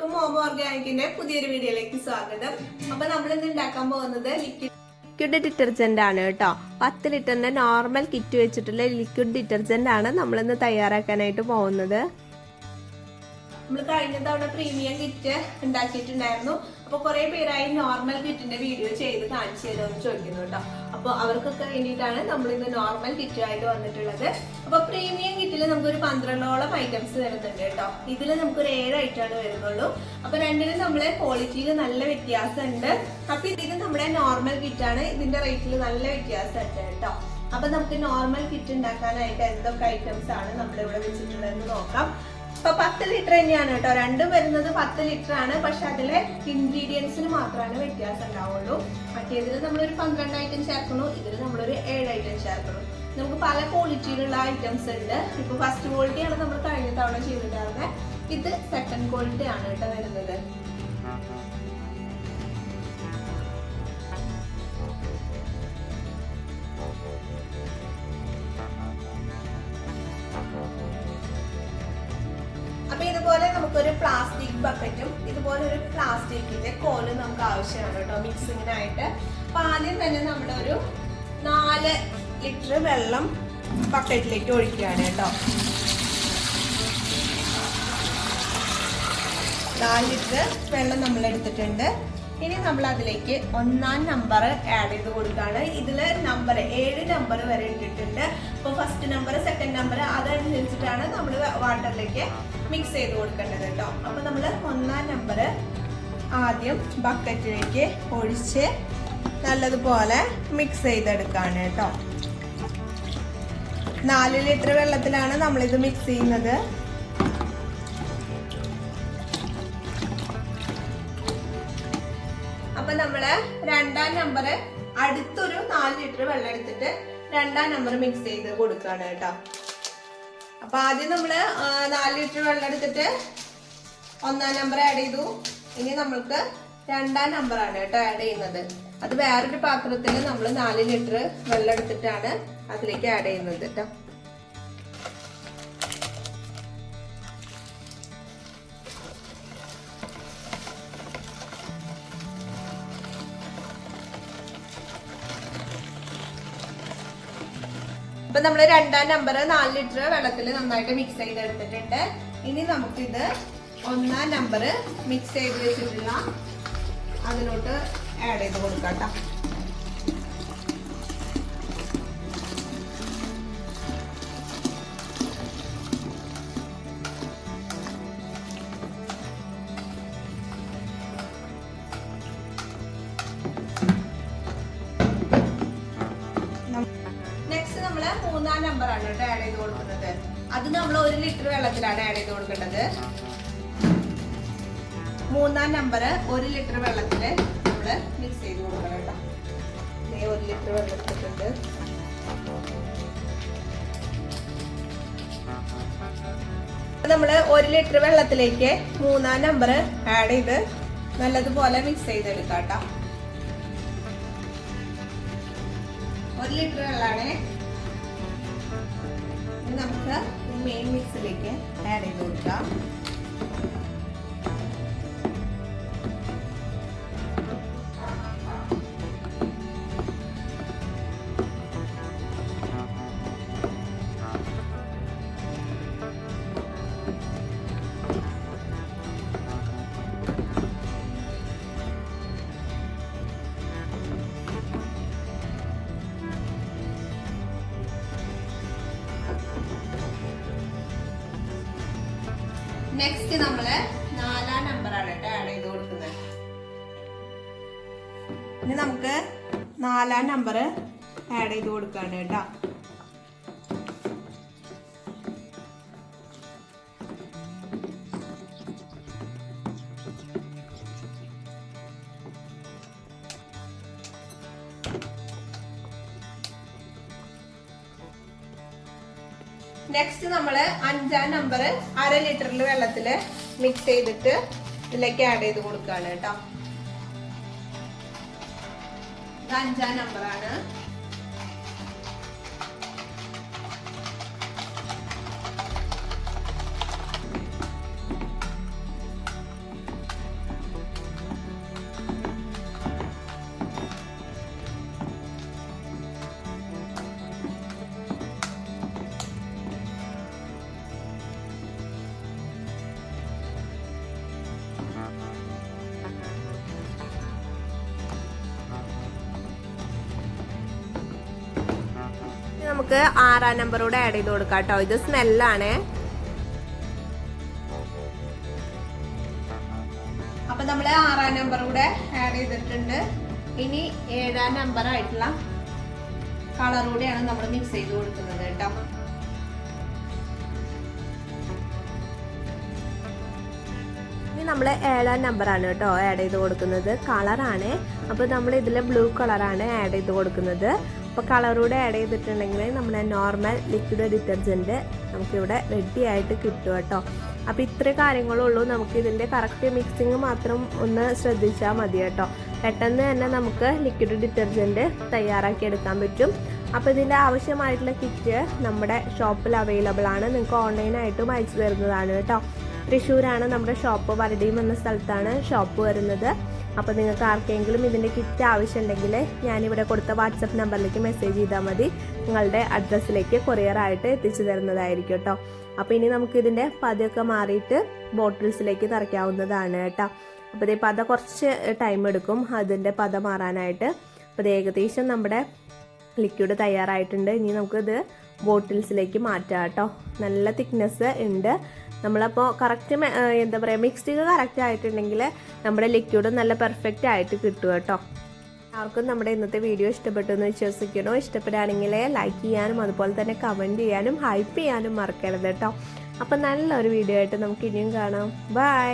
എല്ലാവർക്കും ഹോം ഓർഗാനിക്കിന്റെ പുതിയൊരു വീഡിയോയിലേക്ക് സ്വാഗതം. അപ്പൊ നമ്മൾ ഇന്ന് ഉണ്ടാക്കാൻ പോകുന്നത് ലിക്വിഡ് ലിക്വിഡ് ഡിറ്റർജന്റ് ആണ് കേട്ടോ. പത്ത് ലിറ്ററിന്റെ നോർമൽ കിറ്റ് വെച്ചിട്ടുള്ള ലിക്വിഡ് ഡിറ്റർജന്റ് ആണ് നമ്മൾ ഇന്ന് തയ്യാറാക്കാനായിട്ട് പോകുന്നത്. നമ്മൾ കഴിഞ്ഞ തവണ പ്രീമിയം കിറ്റ് ഉണ്ടാക്കിയിട്ടുണ്ടായിരുന്നു. അപ്പൊ കുറെ പേരായി നോർമൽ കിറ്റിന്റെ വീഡിയോ ചെയ്ത് കാണിച്ചു തരുമെന്ന് ചോദിക്കുന്നു കേട്ടോ. അപ്പൊ അവർക്കൊക്കെ വേണ്ടിയിട്ടാണ് നമ്മൾ ഇന്ന് നോർമൽ കിറ്റ് ആയിട്ട് വന്നിട്ടുള്ളത്. അപ്പൊ പ്രീമിയം നമുക്കൊരു പന്ത്രണ്ടോളം ഐറ്റംസ് വരുന്നുണ്ട് കേട്ടോ. ഇതിൽ നമുക്കൊരു ഏഴ് ഐറ്റമാണ് വരുന്നുള്ളൂ. അപ്പൊ രണ്ടിനും നമ്മളെ ക്വാളിറ്റിയിൽ നല്ല വ്യത്യാസമുണ്ട്. അപ്പൊ ഇതിന് നമ്മുടെ നോർമൽ കിറ്റാണ് ഇതിന്റെ റേറ്റിൽ നല്ല വ്യത്യാസമുണ്ട് കേട്ടോ. അപ്പൊ നമുക്ക് നോർമൽ കിറ്റ് ഉണ്ടാക്കാനായിട്ട് എന്തൊക്കെ ഐറ്റംസ് ആണ് നമ്മളിവിടെ വെച്ചിട്ടുള്ളതെന്ന് നോക്കാം. ഇപ്പൊ പത്ത് ലിറ്റർ തന്നെയാണ് കേട്ടോ. രണ്ടും വരുന്നത് പത്ത് ലിറ്റർ ആണ്. പക്ഷെ അതിലെ ഇൻഗ്രീഡിയൻസിന് മാത്രമാണ് വ്യത്യാസം ഉണ്ടാവുള്ളൂ. മറ്റേതിൽ നമ്മളൊരു പന്ത്രണ്ട് ഐറ്റം ചേർക്കണു ഇതിൽ നമ്മളൊരു ഏഴ് ഐറ്റം ചേർക്കണം നമുക്ക് പല ക്വാളിറ്റിയിലുള്ള ഐറ്റംസ് ഉണ്ട്. ഇപ്പൊ ഫസ്റ്റ് ക്വാളിറ്റിയാണ് നമ്മൾ കഴിഞ്ഞ തവണ ചെയ്തിട്ടുണ്ടായിരുന്നത് ഇത് സെക്കൻഡ് ക്വാളിറ്റി ആണ് കേട്ടോ വരുന്നത്. അപ്പൊ ഇതുപോലെ നമുക്കൊരു പ്ലാസ്റ്റിക് ബക്കറ്റും ഇതുപോലെ ഒരു പ്ലാസ്റ്റിക്കിന്റെ കോലും നമുക്ക് ആവശ്യമാണ് കേട്ടോ മിക്സിങ്ങിനായിട്ട് അപ്പൊ ആദ്യം തന്നെ നമ്മുടെ ഒരു നാല് ലിറ്റർ വെള്ളം ബക്കറ്റിലേക്ക് ഒഴിക്കുകയാണ് കേട്ടോ. നാല് ലിറ്റർ വെള്ളം നമ്മൾ എടുത്തിട്ടുണ്ട്. ഇനി നമ്മൾ അതിലേക്ക് ഒന്നാം നമ്പർ ആഡ് ചെയ്ത് കൊടുക്കുകയാണ്. ഇതിൽ നമ്പർ ഏഴ് നമ്പർ വരെ ഇട്ടിട്ടുണ്ട്. അപ്പോൾ ഫസ്റ്റ് നമ്പർ സെക്കൻഡ് നമ്പർ അതനുസരിച്ചിട്ടാണ് നമ്മൾ വാട്ടറിലേക്ക് മിക്സ് ചെയ്ത് കൊടുക്കേണ്ടത് കേട്ടോ. അപ്പോൾ നമ്മൾ ഒന്നാം നമ്പർ ആദ്യം ബക്കറ്റിലേക്ക് ഒഴിച്ച് നല്ലതുപോലെ മിക്സ് ചെയ്തെടുക്കുകയാണ് കേട്ടോ. നാല് ലിറ്റർ വെള്ളത്തിലാണ് നമ്മളിത് മിക്സ് ചെയ്യുന്നത്. അപ്പൊ നമ്മൾ രണ്ടാം നമ്പർ അടുത്തൊരു നാല് ലിറ്റർ വെള്ളം എടുത്തിട്ട് രണ്ടാം നമ്പർ മിക്സ് ചെയ്ത് കൊടുക്കുകയാണ് കേട്ടോ. അപ്പൊ ആദ്യം നമ്മൾ നാല് ലിറ്റർ വെള്ളം എടുത്തിട്ട് ഒന്നാം നമ്പർ ആഡ് ചെയ്തു. ഇനി നമ്മൾക്ക് രണ്ടാം നമ്പറാണ് കേട്ടോ ആഡ് ചെയ്യുന്നത്. അത് വേറൊരു പാത്രത്തിൽ നമ്മൾ നാല് ലിറ്റർ വെള്ളം എടുത്തിട്ടാണ് അതിലേക്ക് ആഡ് ചെയ്യുന്നത് കേട്ടോ അപ്പൊ നമ്മൾ രണ്ടാം നമ്പർ നാല് ലിറ്റർ വെള്ളത്തിൽ നന്നായിട്ട് മിക്സ് ചെയ്തെടുത്തിട്ടുണ്ട് ഇനി നമുക്കിത് ഒന്നാം നമ്പർ മിക്സ് ചെയ്ത് വെച്ചിട്ടുള്ള അതിലോട്ട് ആഡ് ചെയ്ത് കൊടുക്കാം ട്ടോ. മൂന്നാം നമ്പർ ആണ് കേട്ടോ ആഡ് ചെയ്ത് കൊടുക്കുന്നത്. അത് നമ്മൾ ഒരു ലിറ്റർ വെള്ളത്തിലാണ് ആഡ് ചെയ്ത് കൊടുക്കേണ്ടത്. മൂന്നാം നമ്പർ ഒരു ലിറ്റർ വെള്ളത്തിൽ നമ്മൾ മിക്സ് ചെയ്ത് കൊടുക്കണം കേട്ടോ. ഒരു ലിറ്റർ വെള്ളം എടുത്തിട്ടുണ്ട്. നമ്മൾ ഒരു ലിറ്റർ വെള്ളത്തിലേക്ക് മൂന്നാം നമ്പർ ആഡ് ചെയ്ത് നല്ലതുപോലെ മിക്സ് ചെയ്തെടുക്കാം കേട്ടോ. ഒരു ലിറ്റർ വെള്ളമാണ് നമുക്ക് മെയിൻ മിക്സിലേക്ക് ആഡ് ചെയ്ത് കൊടുക്കാം. നെക്സ്റ്റ് നമ്മൾ നാലാം നമ്പറാണ് കേട്ടോ ആഡ് ചെയ്ത് കൊടുക്കുന്നത്. ഇനി നമുക്ക് നാലാം നമ്പർ ആഡ് ചെയ്ത് കൊടുക്കാണ് കേട്ടോ. നെക്സ്റ്റ് നമ്മൾ അഞ്ചാം നമ്പർ അര ലിറ്ററിൽ വെള്ളത്തിൽ മിക്സ് ചെയ്തിട്ട് ഇതിലേക്ക് ആഡ് ചെയ്ത് കൊടുക്കുകയാണ് കേട്ടോ. അഞ്ചാം നമ്പറാണ് നമുക്ക് ആറാം നമ്പറൂടെ ആഡ് ചെയ്ത് കൊടുക്കാം കേട്ടോ ഇത് സ്മെല്ലാണ്. അപ്പൊ നമ്മൾ ആറാം നമ്പർ കൂടെ ആഡ് ചെയ്തിട്ടുണ്ട്. ഇനി ഏഴാം നമ്പർ ആയിട്ടുള്ള കളർ കൂടെയാണ് നമ്മൾ മിക്സ് ചെയ്ത് കൊടുക്കുന്നത് കേട്ടോ. ഇനി നമ്മൾ ഏഴാം നമ്പറാണ് കേട്ടോ ആഡ് ചെയ്ത് കൊടുക്കുന്നത്. കളറാണ് അപ്പോൾ നമ്മൾ ഇതിൽ ബ്ലൂ കളറാണ് ആഡ് ചെയ്ത് കൊടുക്കുന്നത്. അപ്പോൾ കളറൂടെ ആഡ് ചെയ്തിട്ടുണ്ടെങ്കിൽ നമ്മുടെ നോർമൽ ലിക്വിഡ് ഡിറ്റർജന്റ് നമുക്കിവിടെ റെഡി ആയിട്ട് കിട്ടും കേട്ടോ. അപ്പോൾ ഇത്ര കാര്യങ്ങളുള്ളൂ നമുക്ക് ഇതിന്റെ കറക്റ്റ് മിക്സിങ് മാത്രം ഒന്ന് ശ്രദ്ധിച്ചാൽ മതി കേട്ടോ. പെട്ടെന്ന് തന്നെ നമുക്ക് ലിക്വിഡ് ഡിറ്റർജന്റ് തയ്യാറാക്കി എടുക്കാൻ പറ്റും. അപ്പോൾ ഇതിന്റെ ആവശ്യമായിട്ടുള്ള കിറ്റ് നമ്മുടെ ഷോപ്പിൽ അവൈലബിൾ ആണ്. നിങ്ങൾക്ക് ഓൺലൈനായിട്ടും അയച്ചു തരുന്നതാണ് കേട്ടോ. തൃശ്ശൂരാണ് നമ്മുടെ ഷോപ്പ് വരടിയും എന്ന സ്ഥലത്താണ് ഷോപ്പ് വരുന്നത്. അപ്പോൾ നിങ്ങൾക്ക് ആർക്കെങ്കിലും ഇതിന്റെ കിറ്റ് ആവശ്യമുണ്ടെങ്കിൽ ഞാനിവിടെ കൊടുത്ത വാട്സപ്പ് നമ്പറിലേക്ക് മെസ്സേജ് ചെയ്താൽ മതി. നിങ്ങളുടെ അഡ്രസ്സിലേക്ക് കൊറിയറായിട്ട് എത്തിച്ചു തരുന്നതായിരിക്കും കേട്ടോ. അപ്പോൾ ഇനി നമുക്ക് ഇതിന്റെ പതയൊക്കെ മാറിയിട്ട് ബോട്ടിൽസിലേക്ക് നിറയ്ക്കാവുന്നതാണ് കേട്ടോ. അപ്പോൾ ഇതേ പത കുറച്ച് ടൈം എടുക്കും അതിന്റെ പത മാറാനായിട്ട്. അപ്പോൾ ഏകദേശം നമ്മുടെ ലിക്വിഡ് തയ്യാറായിട്ടുണ്ട്. ഇനി നമുക്കിത് ബോട്ടിൽസിലേക്ക് മാറ്റാം കേട്ടോ. നല്ല തിക്നെസ് ഉണ്ട്. നമ്മളപ്പോൾ കറക്റ്റ് എന്താ പറയുക മിക്സ്ഡ് കറക്റ്റ് ആയിട്ടുണ്ടെങ്കിൽ നമ്മുടെ ലിക്വിഡും നല്ല പെർഫെക്റ്റ് ആയിട്ട് കിട്ടും കേട്ടോ. ആർക്കും നമ്മുടെ ഇന്നത്തെ വീഡിയോ ഇഷ്ടപ്പെട്ടു എന്ന് വിശ്വസിക്കണോ? ഇഷ്ടപ്പെടുകയാണെങ്കിൽ ലൈക്ക് ചെയ്യാനും അതുപോലെ തന്നെ കമന്റ് ചെയ്യാനും ഹൈപ്പ് ചെയ്യാനും മറക്കരുത് കേട്ടോ. അപ്പം നല്ലൊരു വീഡിയോ ആയിട്ട് നമുക്ക് ഇനിയും കാണാം. ബൈ